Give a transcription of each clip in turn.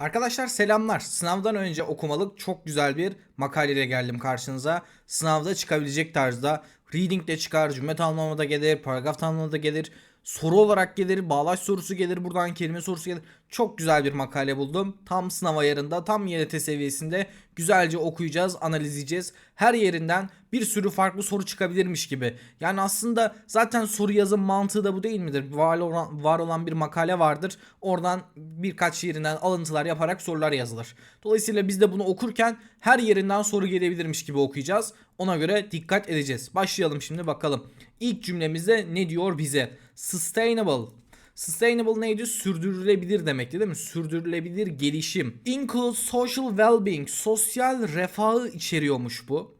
Arkadaşlar selamlar. Sınavdan önce okumalık çok güzel bir makaleyle geldim karşınıza. Sınavda çıkabilecek tarzda reading de çıkar, cümle tamamlama da gelir, paragraf tamamlama da gelir, soru olarak gelir, bağlaç sorusu gelir, buradan kelime sorusu gelir. Çok güzel bir makale buldum. Tam sınav ayarında, tam YDT seviyesinde güzelce okuyacağız, analiz edeceğiz. Her yerinden bir sürü farklı soru çıkabilirmiş gibi. Yani aslında zaten soru yazım mantığı da bu değil midir? Var olan bir makale vardır. Oradan birkaç yerinden alıntılar yaparak sorular yazılır. Dolayısıyla biz de bunu okurken her yerinden soru gelebilirmiş gibi okuyacağız. Ona göre dikkat edeceğiz. Başlayalım şimdi bakalım. İlk cümlemizde ne diyor bize? Sustainable Sustainable neydi? Sürdürülebilir demekti değil mi? Sürdürülebilir gelişim. Include social well-being. Sosyal refahı içeriyormuş bu.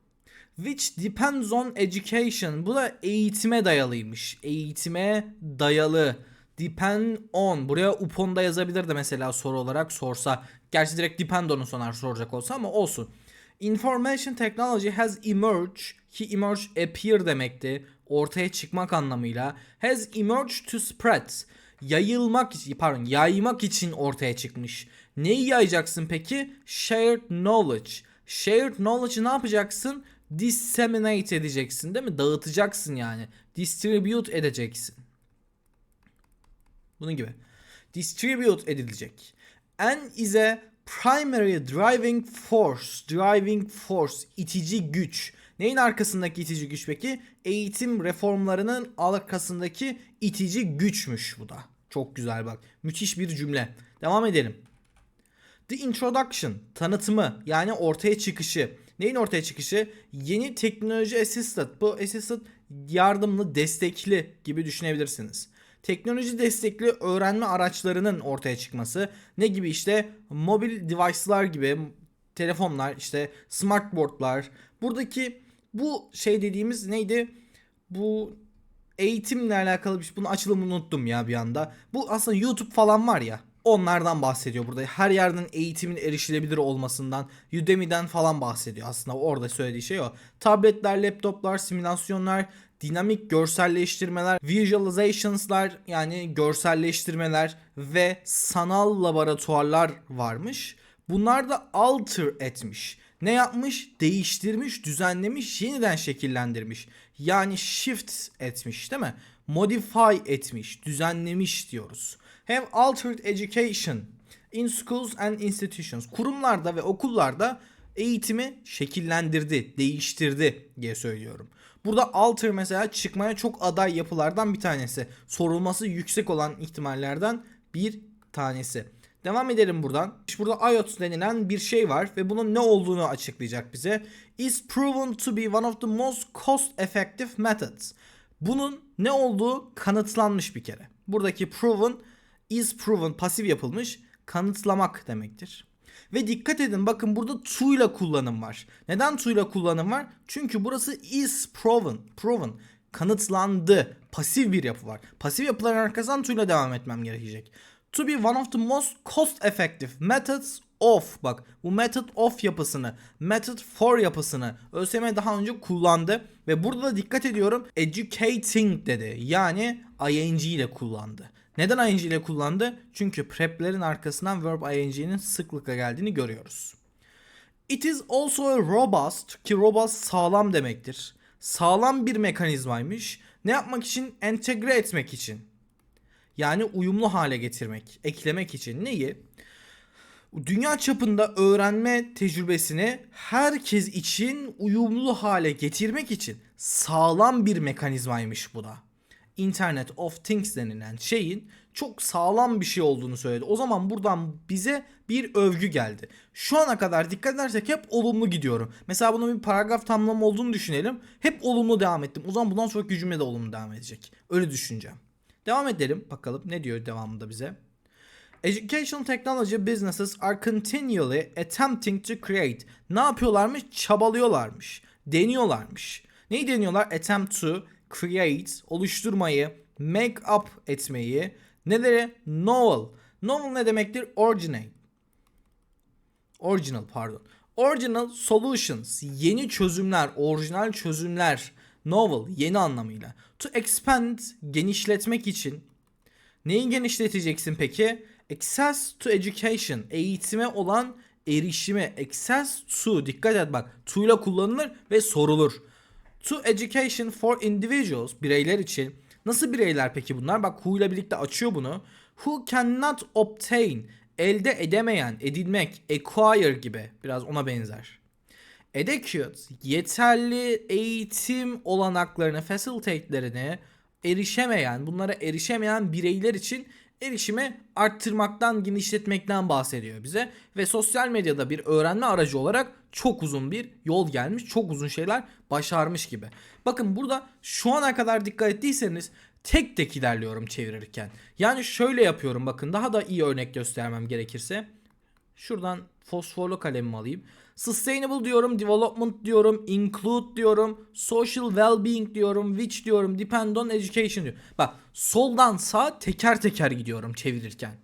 Which depends on education. Bu da eğitime dayalıymış. Eğitime dayalı. Depend on. Buraya upon da yazabilir de mesela soru olarak sorsa. Gerçi direkt depend on'u sonar soracak olsa ama olsun. Information technology has emerged. Ki emerge appear demekti. Ortaya çıkmak anlamıyla. Has emerged to spread. Yayılmak pardon yaymak için ortaya çıkmış. Neyi yayacaksın peki? Shared knowledge. Shared knowledge'ı ne yapacaksın? Disseminate edeceksin değil mi? Dağıtacaksın yani. Distribute edeceksin. Bunun gibi. Distribute edilecek. And is a primary driving force. Driving force. itici güç. Neyin arkasındaki itici güç peki? Eğitim reformlarının arkasındaki itici güçmüş bu da. Çok güzel bak. Müthiş bir cümle. Devam edelim. The introduction, tanıtımı yani ortaya çıkışı. Neyin ortaya çıkışı? Yeni teknoloji assistant. Bu assistant yardımlı, destekli gibi düşünebilirsiniz. Teknoloji destekli öğrenme araçlarının ortaya çıkması. Ne gibi işte mobil device'lar gibi telefonlar, işte smartboardlar. Buradaki bu şey dediğimiz neydi? Bu eğitimle alakalı bir şey. Bunun açılımını unuttum ya bir anda. Bu aslında YouTube falan var ya. Onlardan bahsediyor burada. Her yerden eğitimin erişilebilir olmasından, Udemy'den falan bahsediyor aslında. Orada söylediği şey o. Tabletler, laptoplar, simülasyonlar, dinamik görselleştirmeler, visualizations'lar yani görselleştirmeler ve sanal laboratuvarlar varmış. Bunlar da alter etmiş. Ne yapmış? Değiştirmiş, düzenlemiş, yeniden şekillendirmiş. Yani shift etmiş değil mi? Modify etmiş, düzenlemiş diyoruz. Have altered education in schools and institutions. Kurumlarda ve okullarda eğitimi şekillendirdi, değiştirdi diye söylüyorum. Burada alter mesela çıkmaya çok aday yapılardan bir tanesi. Sorulması yüksek olan ihtimallerden bir tanesi. Devam edelim buradan. İşte burada IOT denilen bir şey var ve bunun ne olduğunu açıklayacak bize. Is proven to be one of the most cost effective methods. Bunun ne olduğu kanıtlanmış bir kere. Buradaki proven is proven pasif yapılmış kanıtlamak demektir. Ve dikkat edin bakın burada to ile kullanım var. Neden to ile kullanım var? Çünkü burası is proven. Proven. Kanıtlandı. Pasif bir yapı var. Pasif yapıların arkasından to ile devam etmem gerekecek. To be one of the most cost effective methods of bak bu method of yapısını method for yapısını ÖSYM daha önce kullandı ve burada da dikkat ediyorum educating dedi yani ing ile kullandı. Neden ing ile kullandı? Çünkü prep'lerin arkasından verb ing'nin sıklıkla geldiğini görüyoruz. It is also a robust ki robust sağlam demektir. Sağlam bir mekanizmaymış. Ne yapmak için? Entegre etmek için. Yani uyumlu hale getirmek, eklemek için neyi? Dünya çapında öğrenme tecrübesini herkes için uyumlu hale getirmek için sağlam bir mekanizmaymış bu da. Internet of Things denilen şeyin çok sağlam bir şey olduğunu söyledi. O zaman buradan bize bir övgü geldi. Şu ana kadar dikkat edersek hep olumlu gidiyorum. Mesela bunun bir paragraf tamlam olduğunu düşünelim. Hep olumlu devam ettim. O zaman bundan sonraki cümle de olumlu devam edecek. Öyle düşüneceğim. Devam edelim bakalım ne diyor devamında bize. Educational technology businesses are continually attempting to create. Ne yapıyorlarmış? Çabalıyorlarmış. Deniyorlarmış. Neyi deniyorlar? Attempt to create, oluşturmayı, make up etmeyi. Neleri? Novel. Novel ne demektir? Originate. Original pardon. Original solutions. Yeni çözümler, orijinal çözümler. Novel yeni anlamıyla. To expand genişletmek için neyi genişleteceksin peki? Access to education. Eğitime olan erişime. Access to. Dikkat et bak. To ile kullanılır ve sorulur. To education for individuals. Bireyler için. Nasıl bireyler peki bunlar? Bak who ile birlikte açıyor bunu. Who cannot obtain. Elde edemeyen, edinmek, acquire gibi. Biraz ona benzer. Adequate, yeterli eğitim olanaklarını, facilitate'lerini erişemeyen, bunlara erişemeyen bireyler için erişimi arttırmaktan, genişletmekten bahsediyor bize. Ve sosyal medyada bir öğrenme aracı olarak çok uzun bir yol gelmiş, çok uzun şeyler başarmış gibi. Bakın burada şu ana kadar dikkat ettiyseniz tek tek ilerliyorum çevirirken. Yani şöyle yapıyorum bakın daha da iyi örnek göstermem gerekirse. Şuradan fosforlu kalemimi alayım. Sustainable diyorum, development diyorum, include diyorum, social well-being diyorum, which diyorum, depend on education diyorum. Bak soldan sağ teker teker gidiyorum çevirirken.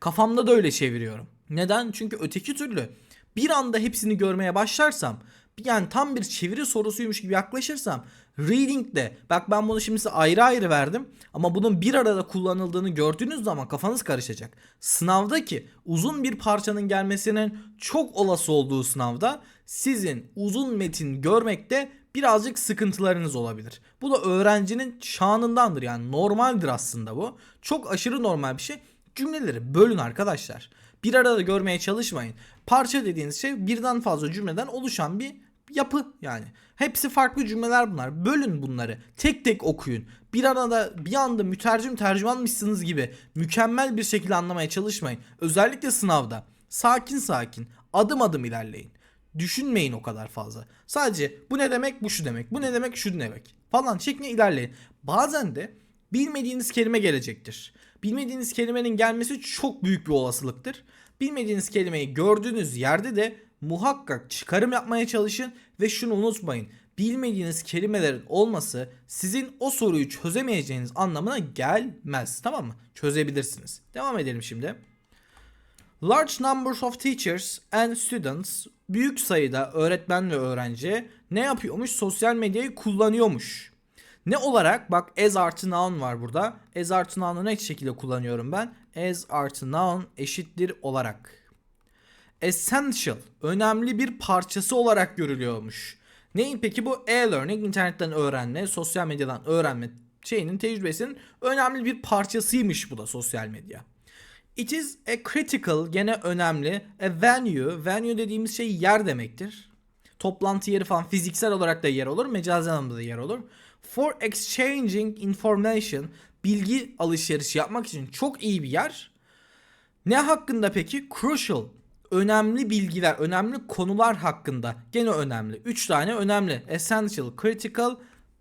Kafamda da öyle çeviriyorum. Neden? Çünkü öteki türlü bir anda hepsini görmeye başlarsam yani tam bir çeviri sorusuymuş gibi yaklaşırsam reading de bak ben bunu şimdi size ayrı ayrı verdim ama bunun bir arada kullanıldığını gördüğünüz zaman kafanız karışacak. Sınavdaki uzun bir parçanın gelmesinin çok olası olduğu sınavda sizin uzun metin görmekte birazcık sıkıntılarınız olabilir. Bu da öğrencinin şanındandır yani normaldir aslında bu. Çok aşırı normal bir şey. Cümleleri bölün arkadaşlar. Bir arada görmeye çalışmayın. Parça dediğiniz şey birden fazla cümleden oluşan bir yapı yani. Hepsi farklı cümleler bunlar. Bölün bunları. Tek tek okuyun. Bir arada bir anda mütercim tercümanmışsınız gibi mükemmel bir şekilde anlamaya çalışmayın. Özellikle sınavda. Sakin sakin adım adım ilerleyin. Düşünmeyin o kadar fazla. Sadece bu ne demek bu şu demek. Bu ne demek şu demek falan şeklinde ilerleyin. Bazen de bilmediğiniz kelime gelecektir. Bilmediğiniz kelimenin gelmesi çok büyük bir olasılıktır. Bilmediğiniz kelimeyi gördüğünüz yerde de muhakkak çıkarım yapmaya çalışın ve şunu unutmayın. Bilmediğiniz kelimelerin olması sizin o soruyu çözemeyeceğiniz anlamına gelmez. Tamam mı? Çözebilirsiniz. Devam edelim şimdi. Large numbers of teachers and students büyük sayıda öğretmen ve öğrenci ne yapıyormuş? Sosyal medyayı kullanıyormuş. Ne olarak? Bak as artı noun var burada. As artı noun'u ne şekilde kullanıyorum ben? As artı noun eşittir olarak. Essential, önemli bir parçası olarak görülüyormuş. Neyin peki bu e-learning, internetten öğrenme, sosyal medyadan öğrenme şeyinin tecrübesinin önemli bir parçasıymış bu da sosyal medya. It is a critical, gene önemli, a venue, venue dediğimiz şey yer demektir. Toplantı yeri falan fiziksel olarak da yer olur, mecazi anlamda da yer olur. For exchanging information, bilgi alışverişi yapmak için çok iyi bir yer. Ne hakkında peki? Crucial, önemli bilgiler, önemli konular hakkında. Gene önemli. 3 tane önemli. Essential, critical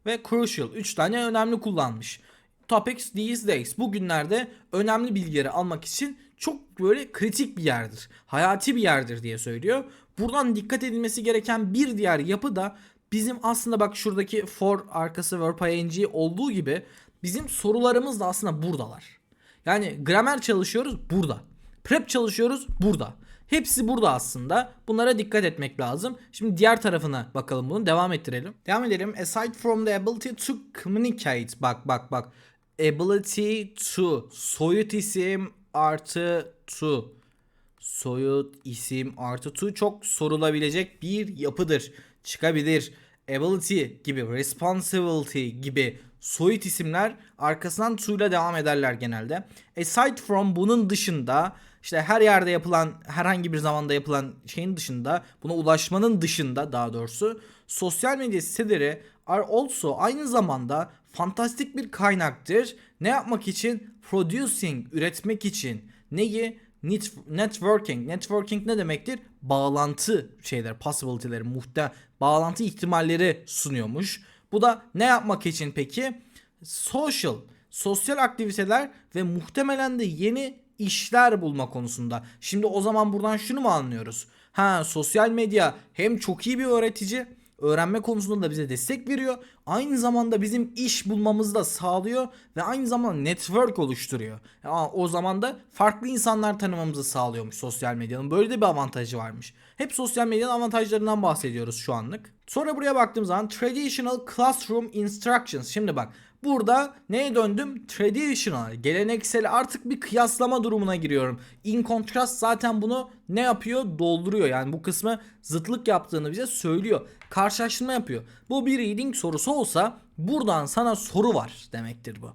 ve crucial. 3 tane önemli kullanmış. Topics these days. Bugünlerde önemli bilgileri almak için çok böyle kritik bir yerdir. Hayati bir yerdir diye söylüyor. Buradan dikkat edilmesi gereken bir diğer yapı da bizim aslında bak şuradaki for arkası verb ing olduğu gibi bizim sorularımız da aslında buradalar. Yani gramer çalışıyoruz burada. Prep çalışıyoruz burada. Hepsi burada aslında. Bunlara dikkat etmek lazım. Şimdi diğer tarafına bakalım bunu. Devam ettirelim. Devam edelim. Aside from the ability to communicate. Bak bak bak. Ability to. Soyut isim artı to. Soyut isim artı to çok sorulabilecek bir yapıdır. Çıkabilir. Ability gibi, responsibility gibi soyut isimler arkasından to ile devam ederler genelde. Aside from bunun dışında işte her yerde yapılan herhangi bir zamanda yapılan şeyin dışında buna ulaşmanın dışında daha doğrusu sosyal medya siteleri are also aynı zamanda fantastik bir kaynaktır. Ne yapmak için? Producing, üretmek için. Neyi? Networking. Networking ne demektir? Bağlantı şeyler, possibility'leri, muhte bağlantı ihtimalleri sunuyormuş. Bu da ne yapmak için peki? Social, sosyal aktiviteler ve muhtemelen de yeni işler bulma konusunda. Şimdi o zaman buradan şunu mu anlıyoruz? Ha sosyal medya hem çok iyi bir öğretici öğrenme konusunda da bize destek veriyor. Aynı zamanda bizim iş bulmamızı da sağlıyor ve aynı zamanda network oluşturuyor. Ya, o zaman da farklı insanlar tanımamızı sağlıyormuş sosyal medyanın. Böyle de bir avantajı varmış. Hep sosyal medyanın avantajlarından bahsediyoruz şu anlık. Sonra buraya baktığım zaman traditional classroom instructions. Şimdi bak Burada neye döndüm? Traditional, geleneksel artık bir kıyaslama durumuna giriyorum. In contrast zaten bunu ne yapıyor? Dolduruyor. Yani bu kısmı zıtlık yaptığını bize söylüyor. Karşılaştırma yapıyor. Bu bir reading sorusu olsa buradan sana soru var demektir bu.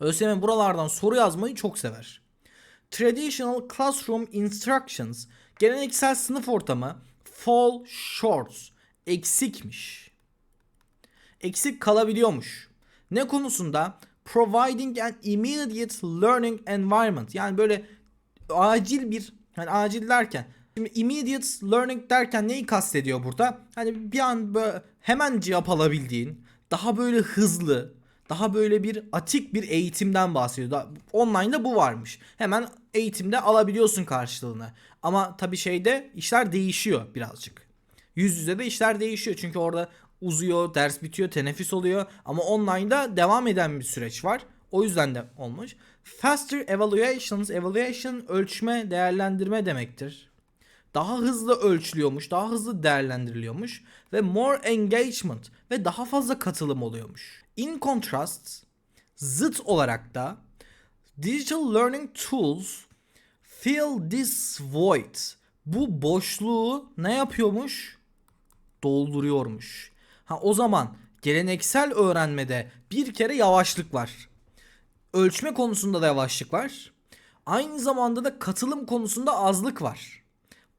ÖSYM buralardan soru yazmayı çok sever. Traditional classroom instructions, geleneksel sınıf ortamı fall short, eksikmiş. Eksik kalabiliyormuş. Ne konusunda? Providing an immediate learning environment. Yani böyle acil bir hani acil derken şimdi immediate learning derken neyi kastediyor burada? Hani bir an böyle hemen cevap alabildiğin, daha böyle hızlı, daha böyle bir atik bir eğitimden bahsediyor. Da- Online'da bu varmış. Hemen eğitimde alabiliyorsun karşılığını. Ama tabii şeyde işler değişiyor birazcık. Yüz yüze de işler değişiyor. Çünkü orada uzuyor, ders bitiyor, teneffüs oluyor. Ama online'da devam eden bir süreç var. O yüzden de olmuş. Faster evaluations, evaluation ölçme, değerlendirme demektir. Daha hızlı ölçülüyormuş, daha hızlı değerlendiriliyormuş ve more engagement ve daha fazla katılım oluyormuş. In contrast, zıt olarak da digital learning tools fill this void. Bu boşluğu ne yapıyormuş? Dolduruyormuş. Ha o zaman geleneksel öğrenmede bir kere yavaşlık var. Ölçme konusunda da yavaşlık var. Aynı zamanda da katılım konusunda azlık var.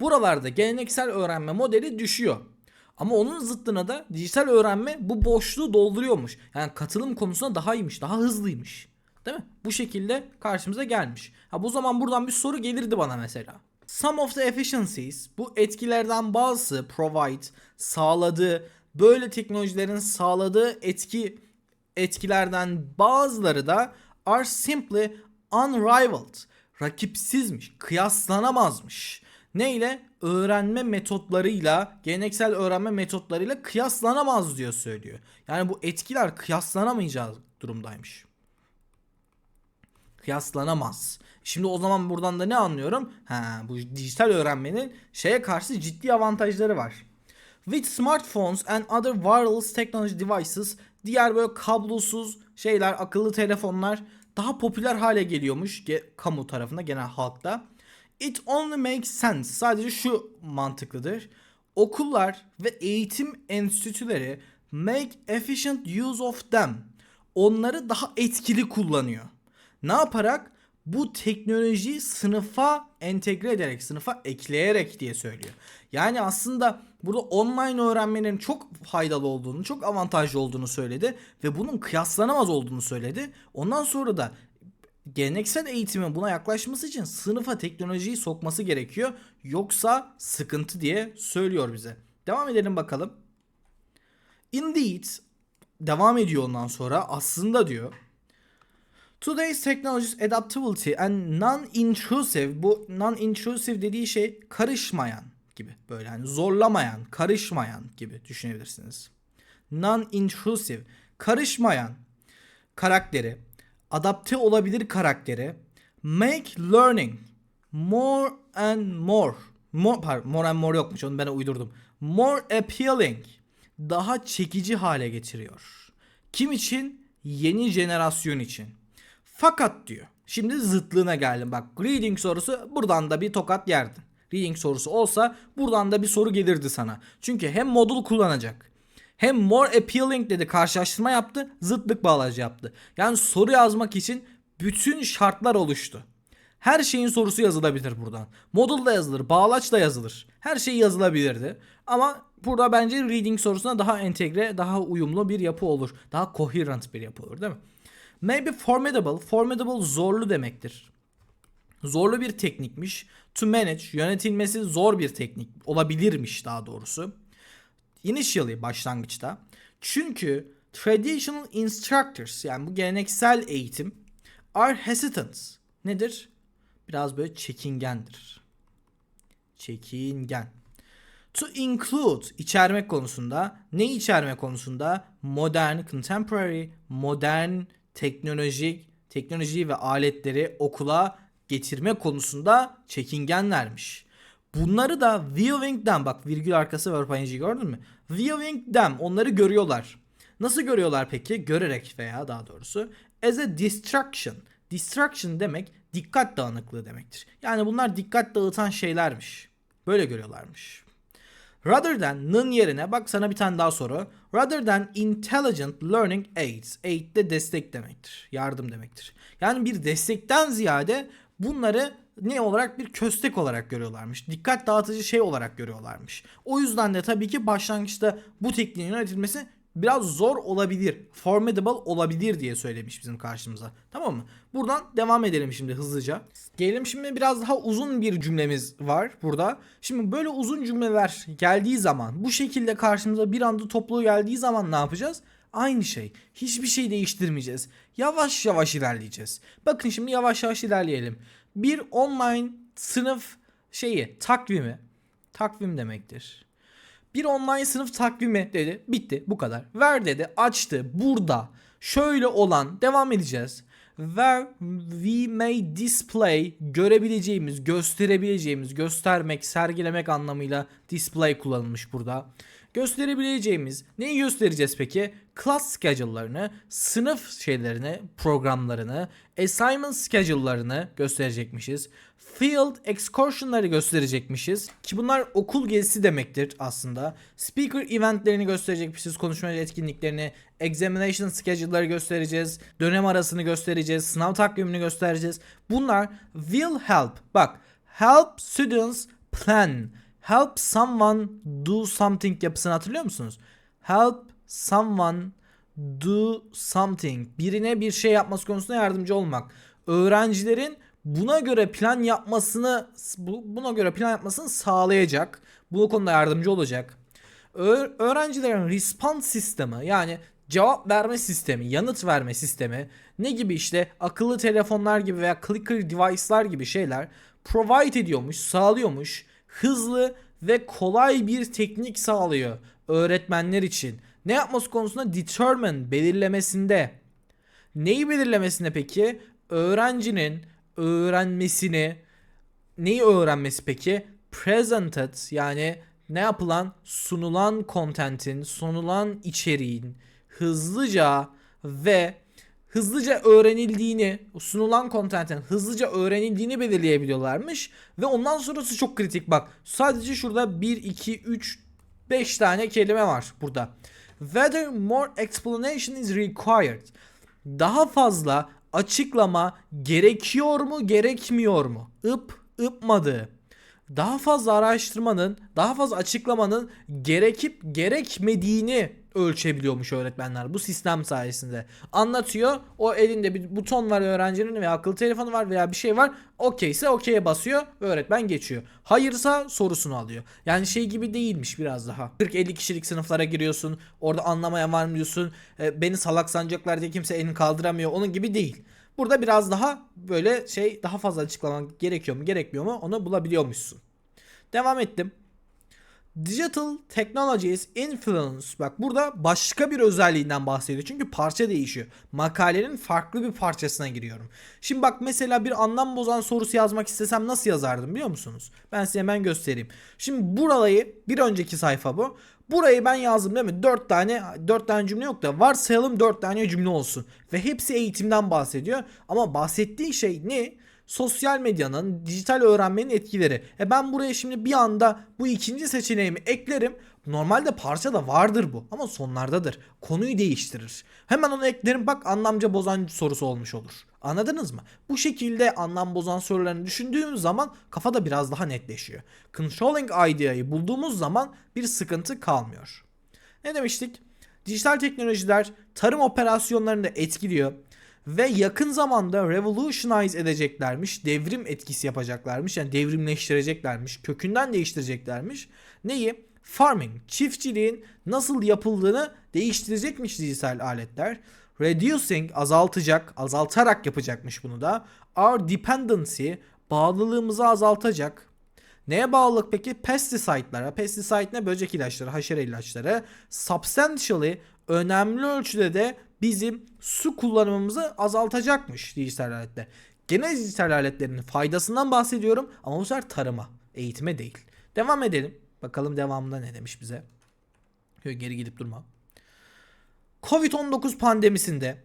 Buralarda geleneksel öğrenme modeli düşüyor. Ama onun zıttına da dijital öğrenme bu boşluğu dolduruyormuş. Yani katılım konusunda daha iyiymiş, daha hızlıymış. Değil mi? Bu şekilde karşımıza gelmiş. Ha bu zaman buradan bir soru gelirdi bana mesela. Some of the efficiencies bu etkilerden bazısı provide sağladığı böyle teknolojilerin sağladığı etki etkilerden bazıları da are simply unrivaled. Rakipsizmiş, kıyaslanamazmış. Neyle? Öğrenme metotlarıyla, geleneksel öğrenme metotlarıyla kıyaslanamaz diyor söylüyor. Yani bu etkiler kıyaslanamayacağı durumdaymış. Kıyaslanamaz. Şimdi o zaman buradan da ne anlıyorum? Ha, bu dijital öğrenmenin şeye karşı ciddi avantajları var. With smartphones and other wireless technology devices diğer böyle kablosuz şeyler, akıllı telefonlar daha popüler hale geliyormuş ge- kamu tarafında genel halkta. It only makes sense. Sadece şu mantıklıdır. Okullar ve eğitim enstitüleri make efficient use of them. Onları daha etkili kullanıyor. Ne yaparak? Bu teknolojiyi sınıfa entegre ederek, sınıfa ekleyerek diye söylüyor. Yani aslında burada online öğrenmenin çok faydalı olduğunu, çok avantajlı olduğunu söyledi ve bunun kıyaslanamaz olduğunu söyledi. Ondan sonra da geleneksel eğitimin buna yaklaşması için sınıfa teknolojiyi sokması gerekiyor. Yoksa sıkıntı diye söylüyor bize. Devam edelim bakalım. Indeed devam ediyor ondan sonra aslında diyor. Today's technologies adaptability and non-intrusive bu non-intrusive dediği şey karışmayan gibi böyle hani zorlamayan, karışmayan gibi düşünebilirsiniz. Non-intrusive karışmayan karakteri, adapte olabilir karakteri make learning more and more more, pardon, more and more yokmuş onu ben uydurdum. More appealing daha çekici hale getiriyor. Kim için? Yeni jenerasyon için. Fakat diyor. Şimdi zıtlığına geldim. Bak reading sorusu buradan da bir tokat yerdin. Reading sorusu olsa buradan da bir soru gelirdi sana. Çünkü hem modul kullanacak. Hem more appealing dedi karşılaştırma yaptı. Zıtlık bağlacı yaptı. Yani soru yazmak için bütün şartlar oluştu. Her şeyin sorusu yazılabilir buradan. Modul da yazılır, bağlaç da yazılır. Her şey yazılabilirdi. Ama burada bence reading sorusuna daha entegre, daha uyumlu bir yapı olur. Daha coherent bir yapı olur değil mi? Maybe formidable. Formidable zorlu demektir. Zorlu bir teknikmiş. To manage yönetilmesi zor bir teknik olabilirmiş daha doğrusu. Initially başlangıçta. Çünkü traditional instructors yani bu geleneksel eğitim are hesitant. Nedir? Biraz böyle çekingendir. Çekingen. To include içermek konusunda ne içerme konusunda modern contemporary modern teknolojik teknolojiyi ve aletleri okula getirme konusunda çekingenlermiş. Bunları da viewing them bak virgül arkası verb ing'yi gördün mü? Viewing them onları görüyorlar. Nasıl görüyorlar peki? Görerek veya daha doğrusu as a distraction. Distraction demek dikkat dağınıklığı demektir. Yani bunlar dikkat dağıtan şeylermiş. Böyle görüyorlarmış. Rather than'ın yerine bak sana bir tane daha soru. Rather than intelligent learning aids. Aid de destek demektir. Yardım demektir. Yani bir destekten ziyade bunları ne olarak bir köstek olarak görüyorlarmış. Dikkat dağıtıcı şey olarak görüyorlarmış. O yüzden de tabii ki başlangıçta bu tekniğin yönetilmesi biraz zor olabilir. Formidable olabilir diye söylemiş bizim karşımıza. Tamam mı? Buradan devam edelim şimdi hızlıca. Gelelim şimdi biraz daha uzun bir cümlemiz var burada. Şimdi böyle uzun cümleler geldiği zaman bu şekilde karşımıza bir anda toplu geldiği zaman ne yapacağız? Aynı şey. Hiçbir şey değiştirmeyeceğiz. Yavaş yavaş ilerleyeceğiz. Bakın şimdi yavaş yavaş ilerleyelim. Bir online sınıf şeyi takvimi takvim demektir. Bir online sınıf takvimi dedi. Bitti bu kadar. Ver dedi. Açtı. Burada. Şöyle olan devam edeceğiz. Where we may display görebileceğimiz, gösterebileceğimiz, göstermek, sergilemek anlamıyla display kullanılmış burada. Gösterebileceğimiz neyi göstereceğiz peki? Class schedule'larını, sınıf şeylerini, programlarını, assignment schedule'larını gösterecekmişiz. Field excursion'ları gösterecekmişiz. Ki bunlar okul gezisi demektir aslında. Speaker eventlerini gösterecekmişiz. Konuşma etkinliklerini, examination schedule'ları göstereceğiz. Dönem arasını göstereceğiz. Sınav takvimini göstereceğiz. Bunlar will help. Bak, help students plan. Help someone do something yapısını hatırlıyor musunuz? Help someone do something. Birine bir şey yapması konusunda yardımcı olmak. Öğrencilerin buna göre plan yapmasını bu- buna göre plan yapmasını sağlayacak. Bu konuda yardımcı olacak. Öğrencilerin response sistemi yani cevap verme sistemi, yanıt verme sistemi ne gibi işte akıllı telefonlar gibi veya clicker device'lar gibi şeyler provide ediyormuş, sağlıyormuş. Hızlı ve kolay bir teknik sağlıyor öğretmenler için. Ne yapması konusunda determine belirlemesinde. Neyi belirlemesinde peki? Öğrencinin öğrenmesini neyi öğrenmesi peki? Presented yani ne yapılan sunulan contentin, sunulan içeriğin hızlıca ve hızlıca öğrenildiğini, sunulan contentin hızlıca öğrenildiğini belirleyebiliyorlarmış ve ondan sonrası çok kritik bak. Sadece şurada 1 2 3 5 tane kelime var burada. Whether more explanation is required. Daha fazla açıklama gerekiyor mu, gerekmiyor mu? Ip, ıpmadı. Daha fazla araştırmanın, daha fazla açıklamanın gerekip gerekmediğini ölçebiliyormuş öğretmenler bu sistem sayesinde. Anlatıyor. O elinde bir buton var öğrencinin veya akıllı telefonu var veya bir şey var. Okeyse okey'e basıyor ve öğretmen geçiyor. Hayırsa sorusunu alıyor. Yani şey gibi değilmiş biraz daha. 40-50 kişilik sınıflara giriyorsun. Orada anlamaya var mı diyorsun. E, beni salak sanacaklar diye kimse elini kaldıramıyor. Onun gibi değil. Burada biraz daha böyle şey daha fazla açıklaman gerekiyor mu gerekmiyor mu onu bulabiliyormuşsun. Devam ettim. Digital Technologies Influence. Bak burada başka bir özelliğinden bahsediyor. Çünkü parça değişiyor. Makalenin farklı bir parçasına giriyorum. Şimdi bak mesela bir anlam bozan sorusu yazmak istesem nasıl yazardım biliyor musunuz? Ben size hemen göstereyim. Şimdi burayı bir önceki sayfa bu. Burayı ben yazdım değil mi? 4 tane 4 tane cümle yok da varsayalım 4 tane cümle olsun. Ve hepsi eğitimden bahsediyor. Ama bahsettiği şey ne? sosyal medyanın, dijital öğrenmenin etkileri. E ben buraya şimdi bir anda bu ikinci seçeneğimi eklerim. Normalde parça da vardır bu ama sonlardadır. Konuyu değiştirir. Hemen onu eklerim bak anlamca bozan sorusu olmuş olur. Anladınız mı? Bu şekilde anlam bozan sorularını düşündüğümüz zaman kafada biraz daha netleşiyor. Controlling idea'yı bulduğumuz zaman bir sıkıntı kalmıyor. Ne demiştik? Dijital teknolojiler tarım operasyonlarını da etkiliyor ve yakın zamanda revolutionize edeceklermiş, devrim etkisi yapacaklarmış, yani devrimleştireceklermiş, kökünden değiştireceklermiş. Neyi? Farming, çiftçiliğin nasıl yapıldığını değiştirecekmiş dijital aletler. Reducing azaltacak, azaltarak yapacakmış bunu da. Our dependency bağlılığımızı azaltacak. Neye bağlılık peki? Pesticide'lara. Pesticide ne? Böcek ilaçları, haşere ilaçları. Substantially önemli ölçüde de bizim su kullanımımızı azaltacakmış dijital aletler. Gene dijital aletlerin faydasından bahsediyorum ama bu sefer tarıma, eğitime değil. Devam edelim. Bakalım devamında ne demiş bize. Geri gidip durma. Covid-19 pandemisinde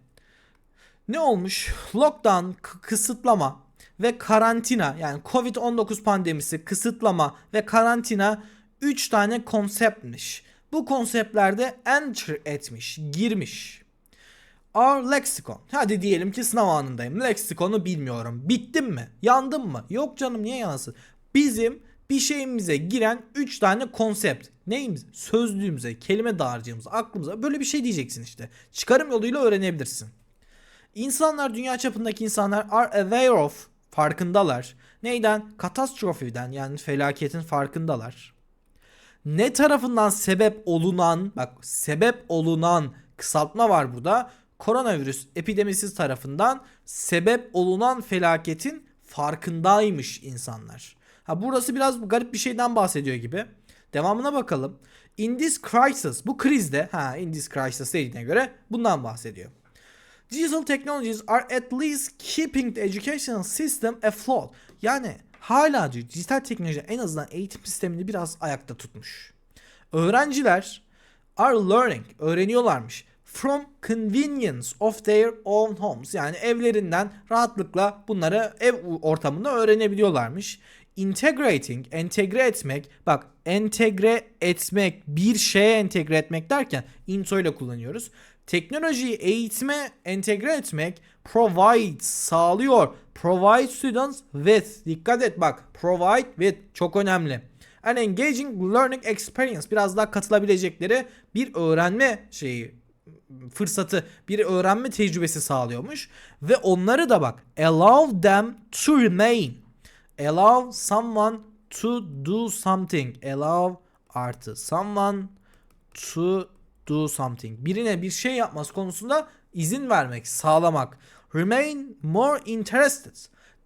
ne olmuş? Lockdown, kısıtlama ve karantina yani Covid-19 pandemisi, kısıtlama ve karantina 3 tane konseptmiş. Bu konseptlerde enter etmiş, girmiş. Our lexicon. Hadi diyelim ki sınav anındayım. Lexiconu bilmiyorum. Bittim mi? Yandım mı? Yok canım niye yanasın? Bizim bir şeyimize giren 3 tane konsept. Neyimiz? Sözlüğümüze, kelime dağarcığımıza, aklımıza böyle bir şey diyeceksin işte. Çıkarım yoluyla öğrenebilirsin. İnsanlar dünya çapındaki insanlar are aware of farkındalar. Neyden? Katastrofiden yani felaketin farkındalar. Ne tarafından sebep olunan bak sebep olunan kısaltma var burada. Koronavirüs epidemisi tarafından sebep olunan felaketin farkındaymış insanlar. Ha burası biraz garip bir şeyden bahsediyor gibi. Devamına bakalım. In this crisis bu krizde ha in this crisis dediğine göre bundan bahsediyor. Digital technologies are at least keeping the educational system afloat. Yani hala diyor dijital teknoloji en azından eğitim sistemini biraz ayakta tutmuş. Öğrenciler are learning, öğreniyorlarmış from convenience of their own homes. Yani evlerinden rahatlıkla bunları ev ortamında öğrenebiliyorlarmış. Integrating, entegre etmek. Bak entegre etmek, bir şeye entegre etmek derken into ile kullanıyoruz. Teknolojiyi eğitime entegre etmek provide sağlıyor. Provide students with. Dikkat et bak. Provide with çok önemli. An engaging learning experience biraz daha katılabilecekleri bir öğrenme şeyi fırsatı, bir öğrenme tecrübesi sağlıyormuş ve onları da bak allow them to remain. Allow someone to do something. Allow artı someone to do something. Birine bir şey yapması konusunda izin vermek, sağlamak. Remain more interested.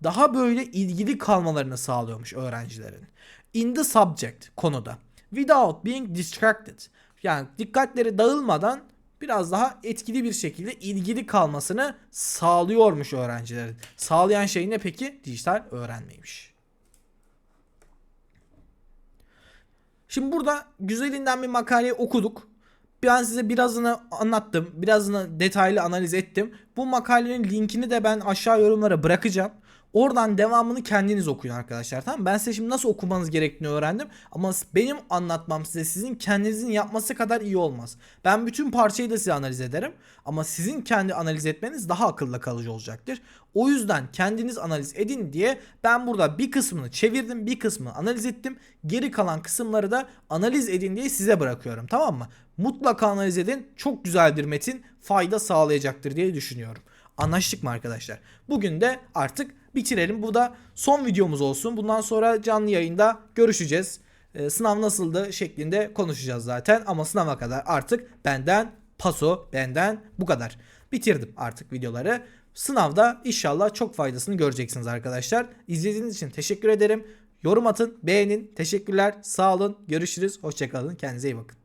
Daha böyle ilgili kalmalarını sağlıyormuş öğrencilerin. In the subject konuda. Without being distracted. Yani dikkatleri dağılmadan biraz daha etkili bir şekilde ilgili kalmasını sağlıyormuş öğrencilerin. Sağlayan şey ne peki? Dijital öğrenmeymiş. Şimdi burada güzelinden bir makaleyi okuduk. Ben size birazını anlattım. Birazını detaylı analiz ettim. Bu makalenin linkini de ben aşağı yorumlara bırakacağım. Oradan devamını kendiniz okuyun arkadaşlar tamam? Ben size şimdi nasıl okumanız gerektiğini öğrendim. Ama benim anlatmam size sizin kendinizin yapması kadar iyi olmaz. Ben bütün parçayı da size analiz ederim. Ama sizin kendi analiz etmeniz daha akılda kalıcı olacaktır. O yüzden kendiniz analiz edin diye ben burada bir kısmını çevirdim bir kısmını analiz ettim. Geri kalan kısımları da analiz edin diye size bırakıyorum tamam mı? Mutlaka analiz edin. Çok güzel bir metin fayda sağlayacaktır diye düşünüyorum. Anlaştık mı arkadaşlar? Bugün de artık bitirelim. Bu da son videomuz olsun. Bundan sonra canlı yayında görüşeceğiz. Ee, sınav nasıldı şeklinde konuşacağız zaten. Ama sınava kadar artık benden paso, benden bu kadar. Bitirdim artık videoları. Sınavda inşallah çok faydasını göreceksiniz arkadaşlar. İzlediğiniz için teşekkür ederim. Yorum atın, beğenin. Teşekkürler. Sağ olun. Görüşürüz. Hoşçakalın. Kendinize iyi bakın.